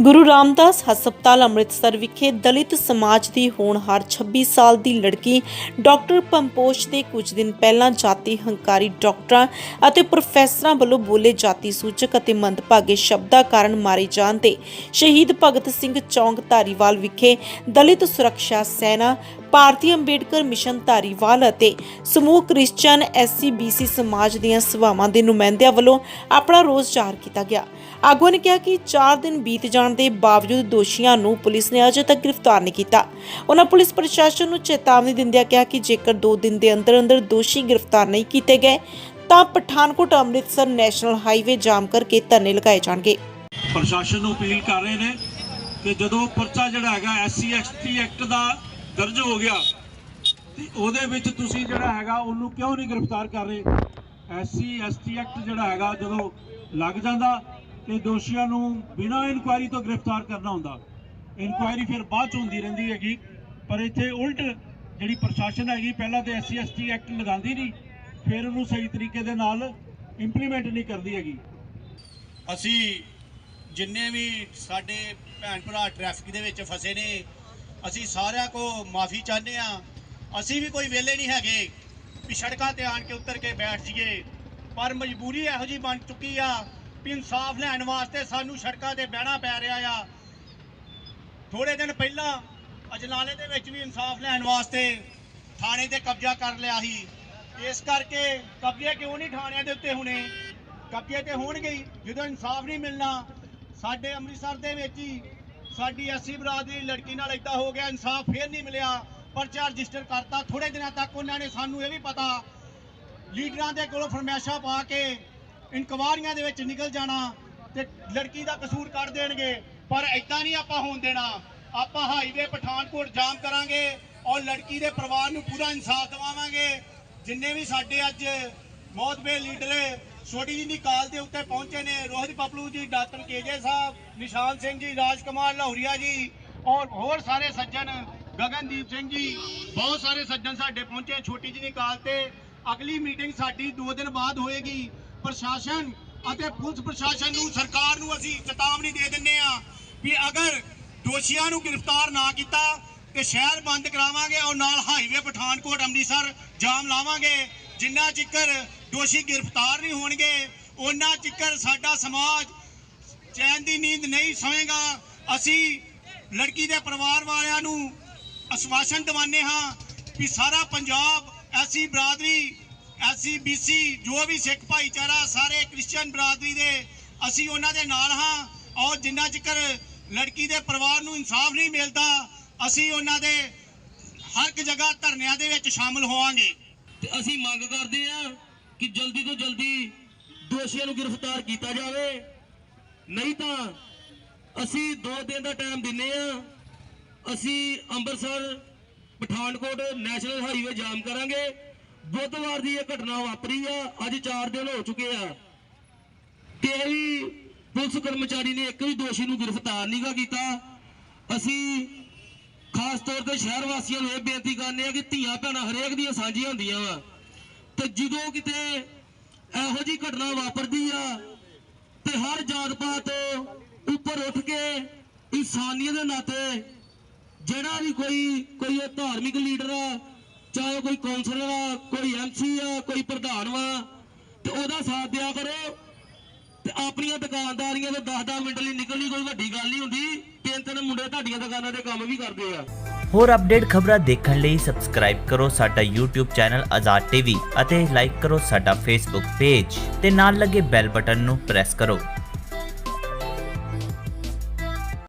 ਗੁਰੂ ਰਾਮਦਾਸ ਹਸਪਤਾਲ ਅੰਮ੍ਰਿਤਸਰ ਵਿਖੇ ਦਲਿਤ ਸਮਾਜ ਦੀ ਹੋਣਹਾਰ 26 ਸਾਲ ਦੀ ਲੜਕੀ ਡਾਕਟਰ ਪੰਪੋਸ਼ ਦੇ ਕੁਝ ਦਿਨ ਪਹਿਲਾਂ ਜਾਤੀ ਹੰਕਾਰੀ ਡਾਕਟਰਾਂ ਅਤੇ ਪ੍ਰੋਫੈਸਰਾਂ ਵੱਲੋਂ ਬੋਲੇ ਜਾਤੀ ਸੂਚਕ ਅਤੇ ਮੰਦਭਾਗੇ ਸ਼ਬਦਾਂ ਕਾਰਨ ਮਾਰੇ ਜਾਣ ਤੇ ਸ਼ਹੀਦ ਭਗਤ ਸਿੰਘ ਚੌਂਕ ਧਾਰੀਵਾਲ ਵਿਖੇ ਦਲਿਤ ਸੁਰੱਖਿਆ ਸੈਨਾ ਭਾਰਤੀ ਅੰਬੇਡਕਰ ਮਿਸ਼ਨ ਧਾਰੀਵਾਲ ਅਤੇ ਸਮੂਹ ਕ੍ਰਿਸਚੀਅਨ ਐਸਸੀਬੀਸੀ ਸਮਾਜ ਦੀਆਂ ਸਭਾਵਾਂ ਦੇ ਨੁਮਾਇੰਦਿਆਂ ਵੱਲੋਂ ਆਪਣਾ ਰੋਸ ਜ਼ਾਹਰ ਕੀਤਾ ਗਿਆ। ਆਗੂਆਂ ਨੇ ਕਿਹਾ ਕਿ 4 ਦਿਨ ਬੀਤ ਜਾਣ ਦੇ ਬਾਵਜੂਦ ਦੋਸ਼ੀਆਂ ਨੂੰ ਪੁਲਿਸ ਨੇ ਅਜੇ ਤੱਕ ਗ੍ਰਿਫਤਾਰ ਨਹੀਂ ਕੀਤਾ। ਉਹਨਾਂ ਪੁਲਿਸ ਪ੍ਰਸ਼ਾਸਨ ਨੂੰ ਚੇਤਾਵਨੀ ਦਿੰਦਿਆਂ ਕਿਹਾ ਕਿ ਜੇਕਰ 2 ਦਿਨ ਦੇ ਅੰਦਰ ਅੰਦਰ ਦੋਸ਼ੀ ਗ੍ਰਿਫਤਾਰ ਨਹੀਂ ਕੀਤੇ ਗਏ, ਤਾਂ Pathankot, Amritsar national highway jam ਕਰਕੇ ਧਰਨੇ ਲਗਾਏ ਜਾਣਗੇ। ਪ੍ਰਸ਼ਾਸਨ ਨੂੰ ਅਪੀਲ ਕਰ ਰਹੇ ਨੇ ਕਿ ਜਦੋਂ ਪਰਚਾ ਜਿਹੜਾ ਹੈਗਾ ਐਸਸੀ ਐਸਟੀ ਐਕਟ ਦਾ ਦਰਜ ਹੋ ਗਿਆ। ਤੇ ਉਹਦੇ ਵਿੱਚ ਤੁਸੀਂ ਜਿਹੜਾ ਹੈਗਾ, ਉਹਨੂੰ ਕਿਉਂ ਨਹੀਂ ਗ੍ਰਿਫਤਾਰ ਕਰ ਰਹੇ? ਐਸਸੀ, ਐਸਟੀ ਐਕਟ ਜਿਹੜਾ ਹੈਗਾ, ਜਦੋਂ ਲੱਗ ਜਾਂਦਾ ਤੇ ਦੋਸ਼ੀਆਂ ਨੂੰ ਬਿਨਾਂ ਇਨਕੁਆਇਰੀ ਤੋਂ ਗ੍ਰਿਫਤਾਰ ਕਰਨਾ ਹੁੰਦਾ। ਇਨਕੁਆਇਰੀ ਫਿਰ ਬਾਅਦ ਚ ਹੁੰਦੀ ਰਹਿੰਦੀ ਹੈਗੀ। ਪਰ ਇੱਥੇ ਉਲਟ ਜਿਹੜੀ ਪ੍ਰਸ਼ਾਸਨ ਹੈਗੀ, ਪਹਿਲਾਂ ਤੇ ਐਸਸੀ, ਐਸਟੀ ਐਕਟ ਲਗਾਉਂਦੀ ਨਹੀਂ, ਫਿਰ ਉਹਨੂੰ ਸਹੀ ਤਰੀਕੇ ਦੇ ਨਾਲ ਇੰਪਲੀਮੈਂਟ ਨਹੀਂ ਕਰਦੀ ਹੈਗੀ। ਅਸੀਂ ਜਿੰਨੇ ਵੀ ਸਾਡੇ ਭੈਣ ਭਰਾ ਟ੍ਰੈਫਿਕ ਦੇ ਵਿੱਚ ਫਸੇ ਨੇ ਅਸੀਂ ਸਾਰਿਆਂ ਕੋ ਮਾਫੀ ਚਾਹੁੰਦੇ ਆ ਅਸੀਂ ਵੀ ਕੋਈ ਵੇਲੇ ਨਹੀਂ ਹੈਗੇ ਵੀ ਸੜਕਾਂ ਤੇ ਆਣ ਕੇ ਉਤਰ ਕੇ ਬੈਠ ਜਾਈਏ। ਪਰ ਮਜਬੂਰੀ ਇਹੋ ਜੀ ਬਣ ਚੁੱਕੀ ਆ ਵੀ ਇਨਸਾਫ ਲੈਣ ਵਾਸਤੇ ਸਾਨੂੰ ਸੜਕਾਂ ਤੇ ਬਹਿਣਾ ਪੈ ਰਿਹਾ ਆ। ਥੋੜੇ ਦਿਨ ਪਹਿਲਾਂ ਅਜਨਾਲੇ ਦੇ ਵਿੱਚ ਵੀ ਇਨਸਾਫ ਲੈਣ ਵਾਸਤੇ ਥਾਣੇ ਤੇ ਕਬਜ਼ਾ ਕਰ ਲਿਆ ਸੀ। ਇਸ ਕਰਕੇ ਕਬਜ਼ੇ ਕਿਉਂ ਨਹੀਂ ਥਾਣਿਆਂ ਦੇ ਉੱਤੇ ਹੁਣੇ? ਕਬਜ਼ੇ ਤੇ ਹੋਣਗੇ ਜਦੋਂ ਇਨਸਾਫ ਨਹੀਂ ਮਿਲਣਾ, ਸਾਡੇ ਅੰਮ੍ਰਿਤਸਰ ਦੇ ਵਿੱਚ ਹੀ ਸਾਡੀ ਐਸਸੀ ਬਰਾਦਰੀ ਲੜਕੀ ਨਾਲ ਏਦਾਂ ਹੋ ਗਿਆ, ਇਨਸਾਫ ਫੇਰ ਨਹੀਂ ਮਿਲਿਆ, ਪਰਚਾ ਰਜਿਸਟਰ ਕਰਤਾ ਥੋੜੇ ਦਿਨਾਂ ਤੱਕ ਉਹਨਾਂ ਨੇ ਸਾਨੂੰ ਇਹ ਵੀ ਪਤਾ, ਲੀਡਰਾਂ ਦੇ ਕੋਲੋਂ ਫਰਮਾਇਸ਼ਾਂ ਪਾ ਕੇ ਇਨਕੁਆਰੀਆਂ ਦੇ ਵਿੱਚ ਨਿਕਲ ਜਾਣਾ ਤੇ ਲੜਕੀ ਦਾ ਕਸੂਰ ਕੱਢ ਦੇਣਗੇ, ਪਰ ਏਦਾਂ ਨਹੀਂ ਆਪਾਂ ਹੋਣ ਦੇਣਾ। ਆਪਾਂ ਹਾਈਵੇ ਪਠਾਨਕੋਟ ਜਾਮ ਕਰਾਂਗੇ ਔਰ ਲੜਕੀ ਦੇ ਪਰਿਵਾਰ ਨੂੰ ਪੂਰਾ ਇਨਸਾਫ ਦਿਵਾਵਾਂਗੇ। ਜਿੰਨੇ ਵੀ ਸਾਡੇ ਅੱਜ ਮੌਤਬੇ ਲੀਡਰ ਛੋਟੀ ਜੀ ਦੀ ਕਾਲ ਦੇ ਉੱਤੇ ਪਹੁੰਚੇ ਨੇ ਰੋਹਿਤ ਪਪਲੂ ਜੀ, ਡਾਕਟਰ ਕੇਜੇ ਸਾਹਿਬ, ਨਿਸ਼ਾਨ ਸਿੰਘ ਜੀ ਰਾਜ ਕੁਮਾਰ ਲਾਹੌਰੀਆ ਜੀ ਔਰ ਹੋਰ ਸਾਰੇ ਸੱਜਣ ਗਗਨਦੀਪ ਸਿੰਘ ਜੀ, ਬਹੁਤ ਸਾਰੇ ਸੱਜਣ ਸਾਡੇ ਪਹੁੰਚੇ ਛੋਟੀ ਜੀ ਦੀ ਕਾਲ ਤੇ। ਅਗਲੀ ਮੀਟਿੰਗ ਸਾਡੀ 2 ਦਿਨ ਬਾਅਦ ਹੋਏਗੀ। ਪ੍ਰਸ਼ਾਸਨ ਅਤੇ ਪੁਲਿਸ ਪ੍ਰਸ਼ਾਸਨ ਨੂੰ, ਸਰਕਾਰ ਨੂੰ ਅਸੀਂ ਚੇਤਾਵਨੀ ਦੇ ਦਿੰਨੇ ਆ ਵੀ ਅਗਰ ਦੋਸ਼ੀਆਂ ਨੂੰ ਗ੍ਰਿਫਤਾਰ ਨਾ ਕੀਤਾ ਤੇ ਸ਼ਹਿਰ ਬੰਦ ਕਰਾਵਾਂਗੇ ਔਰ ਨਾਲ ਹਾਈਵੇ ਪਠਾਨਕੋਟ ਅੰਮ੍ਰਿਤਸਰ ਜਾਮ ਲਾਵਾਂਗੇ ਜਿੰਨਾ ਚਿਕਰ ਦੋਸ਼ੀ ਗ੍ਰਿਫਤਾਰ ਨਹੀਂ ਹੋਣਗੇ ਉਹਨਾਂ ਚਿਕਰ ਸਾਡਾ ਸਮਾਜ ਚੈਨ ਦੀ ਨੀਂਦ ਨਹੀਂ ਸੋਏਗਾ ਅਸੀਂ ਲੜਕੀ ਦੇ ਪਰਿਵਾਰ ਵਾਲਿਆਂ ਨੂੰ ਅਸਵਾਸ਼ਨ ਦਿਵਾਨੇ ਹਾਂ ਕਿ ਸਾਰਾ ਪੰਜਾਬ, ਐਸੀ ਬਰਾਦਰੀ, ਐਸੀ ਬੀਸੀ ਜੋ ਵੀ ਸਿੱਖ ਭਾਈਚਾਰਾ, ਸਾਰੇ ਕ੍ਰਿਸਚੀਅਨ ਬਰਾਦਰੀ ਦੇ ਅਸੀਂ ਉਹਨਾਂ ਦੇ ਨਾਲ ਹਾਂ। ਔਰ ਜਿੰਨਾ ਚਿਕਰ ਲੜਕੀ ਦੇ ਪਰਿਵਾਰ ਨੂੰ ਇਨਸਾਫ ਨਹੀਂ ਮਿਲਦਾ, ਅਸੀਂ ਉਹਨਾਂ ਦੇ ਹਰ ਇੱਕ ਜਗ੍ਹਾ ਧਰਨਿਆਂ ਦੇ ਵਿੱਚ ਸ਼ਾਮਲ ਹੋਵਾਂਗੇ। ਤੇ ਅਸੀਂ ਮੰਗ ਕਰਦੇ ਹਾਂ ਕਿ ਜਲਦੀ ਤੋਂ ਜਲਦੀ ਦੋਸ਼ੀਆਂ ਨੂੰ ਗ੍ਰਿਫਤਾਰ ਕੀਤਾ ਜਾਵੇ। ਨਹੀਂ ਤਾਂ ਅਸੀਂ 2 ਦਿਨ ਦਾ ਟਾਈਮ ਦਿੰਨੇ ਆ ਅਸੀਂ Amritsar, Pathankot national highway jam ਕਰਾਂਗੇ। ਬੁੱਧਵਾਰ ਦੀ ਇਹ ਘਟਨਾ ਵਾਪਰੀ ਆ। ਅੱਜ 4 ਦਿਨ ਹੋ ਚੁੱਕੇ ਆ। ਤੇ ਵੀ ਪੁਲਿਸ ਕਰਮਚਾਰੀ ਨੇ ਇੱਕ ਵੀ ਦੋਸ਼ੀ ਨੂੰ ਗ੍ਰਿਫਤਾਰ ਨਹੀਂ ਕੀਤਾ। ਅਸੀਂ ਖਾਸ ਤੌਰ ਤੇ ਸ਼ਹਿਰ ਵਾਸੀਆਂ ਨੂੰ ਇਹ ਬੇਨਤੀ ਕਰਨੇ ਆ ਕਿ ਧੀਆਂ ਭੈਣਾਂ ਹਰੇਕ ਦੀਆਂ ਸਾਂਝੀਆਂ ਹੁੰਦੀਆਂ ਵਾ। ਤੇ ਜਦੋਂ ਕਿਤੇ ਇਹੋ ਜੀ ਘਟਨਾ ਵਾਪਰਦੀ ਆ, ਤੇ ਹਰ ਜਾਤ ਪਾਤ ਉੱਪਰ ਉੱਠ ਕੇ ਇਨਸਾਨੀਅਤ ਦੇ ਨਾਤੇ ਜਿਹੜਾ ਵੀ ਕੋਈ ਕੋਈ ਇਹ ਧਾਰਮਿਕ ਲੀਡਰ ਆ, ਚਾਹੇ ਕੋਈ ਕੌਂਸਲਰ ਆ, ਕੋਈ ਐਮਸੀ ਆ, ਕੋਈ ਪ੍ਰਧਾਨ ਵਾ, ਤੇ ਉਹਦਾ ਸਾਥ ਦਿਆ ਕਰੋ। ਤੇ ਆਪਣੀਆਂ ਦੁਕਾਨਦਾਰੀਆਂ ਤੋਂ 10-10 ਮਿੰਟ ਲਈ ਨਿਕਲਣੀ ਕੋਈ ਵੱਡੀ ਗੱਲ ਨਹੀਂ ਹੁੰਦੀ। ਤਿੰਨ ਤਿੰਨ ਮੁੰਡੇ ਤੁਹਾਡੀਆਂ ਦੁਕਾਨਾਂ ਤੇ ਕੰਮ ਵੀ ਕਰਦੇ ਆ। ਹੋਰ ਅਪਡੇਟ ਖਬਰਾਂ ਦੇਖਣ ਲਈ ਸਬਸਕ੍ਰਾਈਬ ਕਰੋ ਸਾਡਾ YouTube ਚੈਨਲ ਆਜ਼ਾਦ ਟੀਵੀ ਅਤੇ ਲਾਈਕ ਕਰੋ ਸਾਡਾ Facebook ਪੇਜ ਤੇ ਨਾਲ ਲੱਗੇ ਬੈਲ ਬਟਨ ਨੂੰ ਪ੍ਰੈਸ ਕਰੋ।